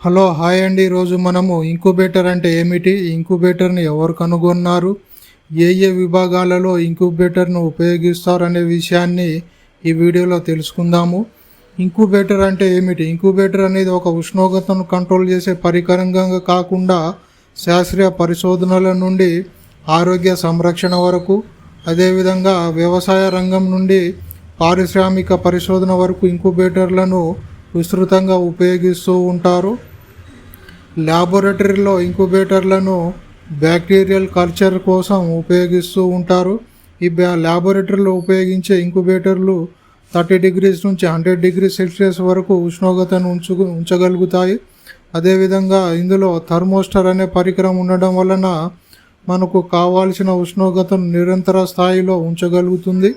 Hello hi అండి. ఈరోజు మనము ఇంక్యుబేటర్ అంటే ఏమిటి? ఇంక్యుబేటర్ని ఎవరు కనుగొన్నారు? ఏ ఏ విభాగాలలో ఇంక్యుబేటర్ను ఉపయోగిస్తారు అనే విషయాన్ని ఈ వీడియోలో తెలుసుకుందాము. ఇంక్యుబేటర్ అంటే ఏమిటి? ఇంక్యుబేటర్ అనేది ఒక ఉష్ణోగ్రతను కంట్రోల్ చేసే పరికరంగా కాకుండా శాస్త్రీయ పరిశోధనల నుండి ఆరోగ్య సంరక్షణ వరకు అదేవిధంగా వ్యవసాయ రంగం నుండి పారిశ్రామిక పరిశోధన వరకు ఇంక్యుబేటర్లను విస్తృతంగా ఉపయోగిస్తూ ఉంటారు. ల్యాబొరేటరీలో ఇంక్యుబేటర్లను బ్యాక్టీరియల్ కల్చర్ కోసం ఉపయోగిస్తూ ఉంటారు. ఈ బ్యా ల్యాబొరేటరీలో ఉపయోగించే ఇంక్యుబేటర్లు థర్టీ డిగ్రీస్ నుంచి హండ్రెడ్ డిగ్రీ సెల్సియస్ వరకు ఉష్ణోగ్రతను ఉంచు ఉంచగలుగుతాయి. అదేవిధంగా ఇందులో థర్మోస్టర్ అనే పరికరం ఉండడం వలన మనకు కావాల్సిన ఉష్ణోగ్రతను నిరంతర స్థాయిలో ఉంచగలుగుతుంది.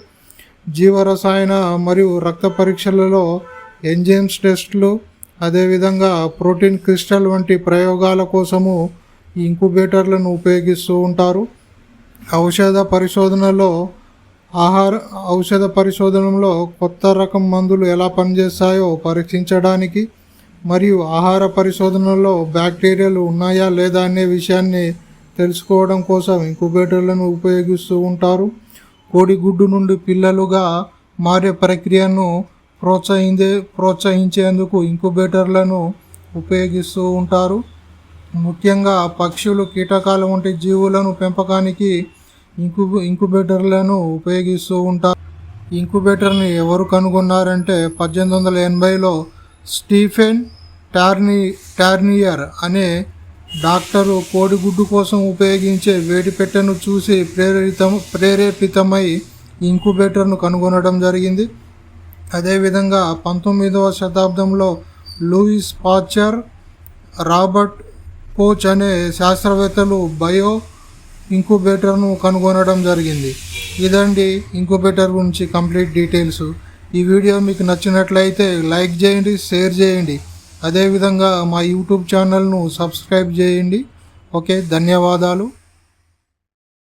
జీవరసాయన మరియు రక్త పరీక్షలలో ఎంజైమ్స్ టెస్ట్లు అదేవిధంగా ప్రోటీన్ క్రిస్టల్ వంటి ప్రయోగాల కోసము ఈ ఇంక్యుబేటర్లను ఉపయోగిస్తూ ఉంటారు. ఔషధ పరిశోధనలో ఆహార ఔషధ పరిశోధనలో కొత్త రకం మందులు ఎలా పనిచేస్తాయో పరీక్షించడానికి మరియు ఆహార పరిశోధనలో బ్యాక్టీరియాలు ఉన్నాయా లేదా అనే విషయాన్ని తెలుసుకోవడం కోసం ఇంక్యుబేటర్లను ఉపయోగిస్తూ ఉంటారు. కోడిగుడ్డు నుండి పిల్లలుగా మారే ప్రక్రియను ప్రోత్సహించే ప్రోత్సహించేందుకు ఇంక్యుబేటర్లను ఉపయోగిస్తూ ఉంటారు. ముఖ్యంగా పక్షులు కీటకాలు వంటి జీవులను పెంపకానికి ఇంకు ఇంక్యుబేటర్లను ఉపయోగిస్తూ ఉంటారు. ఇంక్యుబేటర్ని ఎవరు కనుగొన్నారంటే పద్దెనిమిది వందల ఎనభైలో స్టీఫెన్ టార్ని టార్నియర్ అనే డాక్టరు కోడిగుడ్డు కోసం ఉపయోగించే వేడిపెట్టెను చూసి ప్రేరితం ప్రేరేపితమై ఇంక్యుబేటర్ను కనుగొనడం జరిగింది. అదేవిధంగా పంతొమ్మిదవ శతాబ్దంలో లూయిస్ పాచర్ రాబర్ట్ కోచ్ అనే శాస్త్రవేత్తలు బయో ఇంక్యుబేటర్ను కనుగొనడం జరిగింది. ఇదండి ఇంక్యుబేటర్ గురించి కంప్లీట్ డీటెయిల్స్. ఈ వీడియో మీకు నచ్చినట్లయితే లైక్ చేయండి షేర్ చేయండి. అదేవిధంగా మా యూట్యూబ్ ఛానల్ను సబ్స్క్రైబ్ చేయండి. ఓకే ధన్యవాదాలు.